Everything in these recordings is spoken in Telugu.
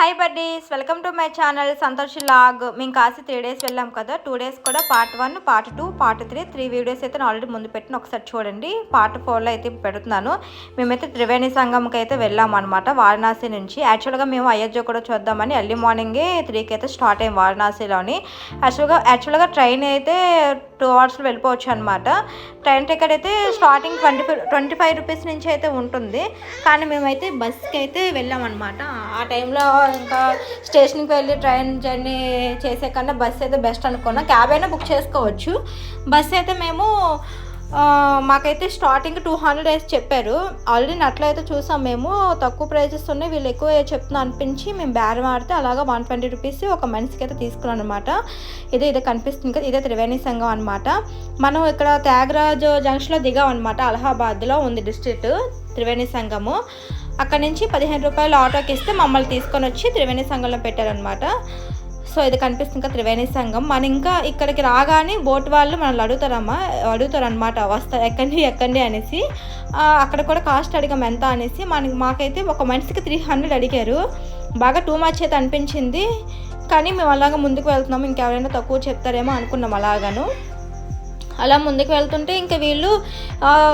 Hi buddies welcome to my channel Santosh vlog మేము కాసి త్రీ డేస్ వెళ్ళాం కదా. టూ డేస్ కూడా part one part two part three three videos అయితే ఆల్రెడీ ముందు పెట్టిన ఒకసారి చూడండి. పార్ట్ ఫోర్లో అయితే పెడుతున్నాను. మేమైతే త్రివేణి సంఘంకి అయితే వెళ్ళాం అనమాట వారణాసి నుంచి. యాక్చువల్గా మేము అయోధ్య కూడా చూద్దామని ఎర్లీ మార్నింగే త్రీకి అయితే స్టార్ట్ అయ్యాం వారణాసిలోని. యాక్చువల్గా యాక్చువల్గా ట్రైన్ అయితే టూ అవర్స్లో వెళ్ళిపోవచ్చు అనమాట ట్రైన్ టికెట్ అయితే starting twenty five twenty five rupees నుంచి అయితే ఉంటుంది. కానీ మేమైతే బస్కి అయితే వెళ్ళామన్నమాట ఆ టైంలో ఇంకా స్టేషన్కి వెళ్ళి ట్రైన్ జర్నీ చేసే కన్నా బస్ అయితే బెస్ట్ అనుకున్నా. క్యాబ్ అయినా బుక్ చేసుకోవచ్చు. బస్సు అయితే మేము మాకైతే స్టార్టింగ్ టూ హండ్రెడ్ వేసి చెప్పారు. ఆల్రెడీ అట్లయితే చూసాం మేము. తక్కువ ప్రైజెస్ ఉన్నాయి. వీళ్ళు ఎక్కువ చెప్తున్నా అనిపించి మేము బేరం ఆడితే అలాగా వన్ ట్వంటీ రూపీస్ ఒక మనిషికి అయితే తీసుకున్నాం అనమాట ఇదే ఇదే కనిపిస్తుంది కదా. ఇదే త్రివేణి సంఘం అనమాట మనం ఇక్కడ త్యాగరాజు జంక్షన్లో దిగాం అనమాట అలహాబాద్లో ఉంది డిస్ట్రిక్ట్ త్రివేణి సంఘము. అక్కడ నుంచి పదిహేను రూపాయలు ఆటోకి ఇస్తే మమ్మల్ని తీసుకొని వచ్చి త్రివేణి సంఘంలో పెట్టారనమాట సో ఇది కనిపిస్తుంది ఇంకా త్రివేణి సంఘం. మనం ఇంకా ఇక్కడికి రాగానే బోట్ వాళ్ళు మనల్ని అడుగుతారమ్మా అడుగుతారు అనమాట ఎక్కండి ఎక్కండి అనేసి. అక్కడ కూడా కాస్ట్ అడిగాం ఎంత? అనేసి. మనకి మాకైతే ఒక మనిషికి త్రీ హండ్రెడ్ అడిగారు. బాగా టూ మచ్ అయితే అనిపించింది. కానీ మేము అలాగా ముందుకు వెళ్తున్నాము ఇంకెవరైనా తక్కువ చెప్తారేమో అనుకున్నాం అలాగాను. అలా ముందుకు వెళ్తుంటే ఇంకా వీళ్ళు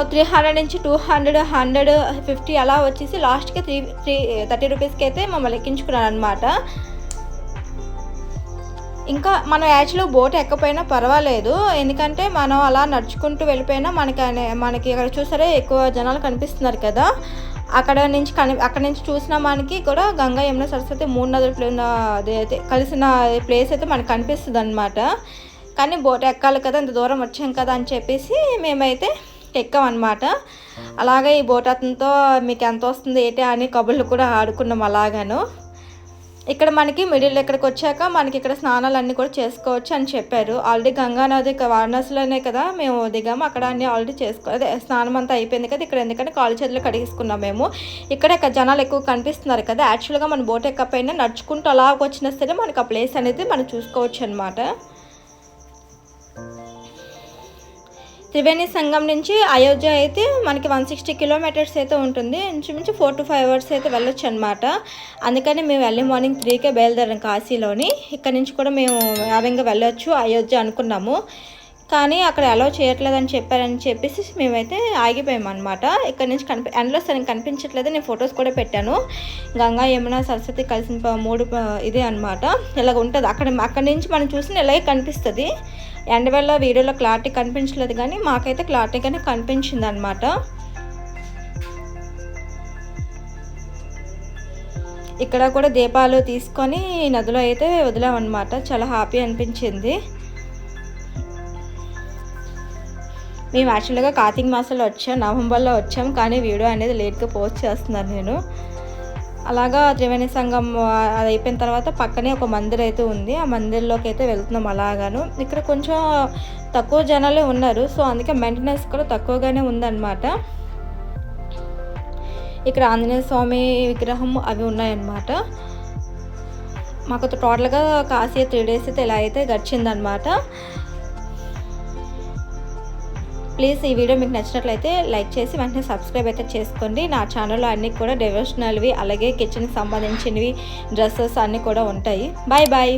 త్రీ హండ్రెడ్ నుంచి టూ హండ్రెడ్ హండ్రెడ్ ఫిఫ్టీ అలా వచ్చేసి లాస్ట్కి త్రీ త్రీ థర్టీ రూపీస్కి అయితే మమ్మల్ని ఎక్కించుకున్నాను అనమాట ఇంకా మనం యాక్చువల్లీ బోట్ ఎక్కపోయినా పర్వాలేదు. ఎందుకంటే మనం అలా నడుచుకుంటూ వెళ్ళిపోయినా మనకి అనే- మనకి అక్కడ చూసారే ఎక్కువ జనాలు కనిపిస్తున్నారు కదా. అక్కడ నుంచి కని అక్కడ నుంచి చూసిన మనకి కూడా గంగా యమున సరస్వతి మూడు నదులు అదే అదే కలిసిన ప్లేస్ అయితే మనకు కనిపిస్తుంది అనమాట కానీ బోట్ ఎక్కాలి కదా ఇంత దూరం వచ్చాం కదా అని చెప్పేసి మేమైతే ఎక్కామన్నమాట. అలాగే ఈ బోట్ అతనితో మీకు ఎంత వస్తుంది ఏంటి అని కబుర్లు కూడా ఆడుకున్నాం అలాగాను. ఇక్కడ మనకి మిడిల్ ఇక్కడికి వచ్చాక మనకి ఇక్కడ స్నానాలు అన్నీ కూడా చేసుకోవచ్చు అని చెప్పారు. ఆల్రెడీ గంగానది వారణాసిలోనే కదా మేము దిగాము. అక్కడ అన్నీ ఆల్రెడీ చేసుకో అదే స్నానం అంతా అయిపోయింది కదా ఇక్కడ ఎందుకంటే కాలు చేతులు కడిగేసుకున్నాం మేము. ఇక్కడ జనాలు ఎక్కువ కనిపిస్తున్నారు కదా యాక్చువల్గా మన బోట్ ఎక్కపోయినా నడుచుకుంటూ అలా వచ్చినా సరే మనకు ఆ ప్లేస్ అనేది మనం చూసుకోవచ్చు అనమాట త్రివేణి సంఘం నుంచి అయోధ్య అయితే మనకి వన్ సిక్స్టీ కిలోమీటర్స్ అయితే ఉంటుంది. ఇంచుమించు ఫోర్ టు ఫైవ్ అవర్స్ అయితే వెళ్ళొచ్చు అనమాట అందుకని మేము ఎర్లీ మార్నింగ్ త్రీకే బయలుదేరాం కాశీలోని. ఇక్కడ నుంచి కూడా మేము వేగంగా వెళ్ళొచ్చు అయోధ్య అనుకున్నాము. కానీ అక్కడ అలౌ చేయట్లేదని చెప్పారని చెప్పేసి మేమైతే ఆగిపోయాం అనమాట ఇక్కడ నుంచి కనిపి ఎండలో సరిగ్గా కనిపించట్లేదు. నేను ఫొటోస్ కూడా పెట్టాను. గంగా యమున సరస్వతి కలిసిన మూడు ఇదే అనమాట ఇలాగ ఉంటుంది. అక్కడ అక్కడి నుంచి మనం చూసిన ఇలాగే కనిపిస్తుంది. ఎండవేళ వీడియోలో క్లారిటీ కనిపించలేదు కానీ మాకైతే క్లారిటీగానే కనిపించింది అనమాట ఇక్కడ కూడా దీపాలు తీసుకొని నదిలో అయితే వదిలామన్నమాట. చాలా హ్యాపీ అనిపించింది. మేము యాక్చువల్గా కార్తీక మాసంలో వచ్చాం నవంబర్లో వచ్చాం కానీ వీడియో అనేది లేట్గా పోస్ట్ చేస్తున్నాను నేను. అలాగా త్రివేణి సంఘం అది అయిపోయిన తర్వాత పక్కనే ఒక మందిర్ అయితే ఉంది. ఆ మందిర్లోకి అయితే వెళ్తున్నాం అలాగాను. ఇక్కడ కొంచెం తక్కువ జనాలే ఉన్నారు సో అందుకే మెయింటెనెన్స్ కూడా తక్కువగానే ఉందన్నమాట. ఇక్కడ ఆంజనేయ స్వామి విగ్రహం అవి ఉన్నాయన్నమాట. మాకు టోటల్గా కాశీ త్రీ డేస్ అయితే ఇలా అయితే గడిచిందనమాట ప్లీజ్ ఈ వీడియో మీకు నచ్చినట్లయితే లైక్ చేసి వెంటనే సబ్స్క్రైబ్ అయితే చేసుకోండి. నా ఛానల్లో అన్నీ కూడా డివోషనల్వి అలాగే కిచెన్కి సంబంధించినవి డ్రెస్సెస్ అన్నీ కూడా ఉంటాయి. Bye bye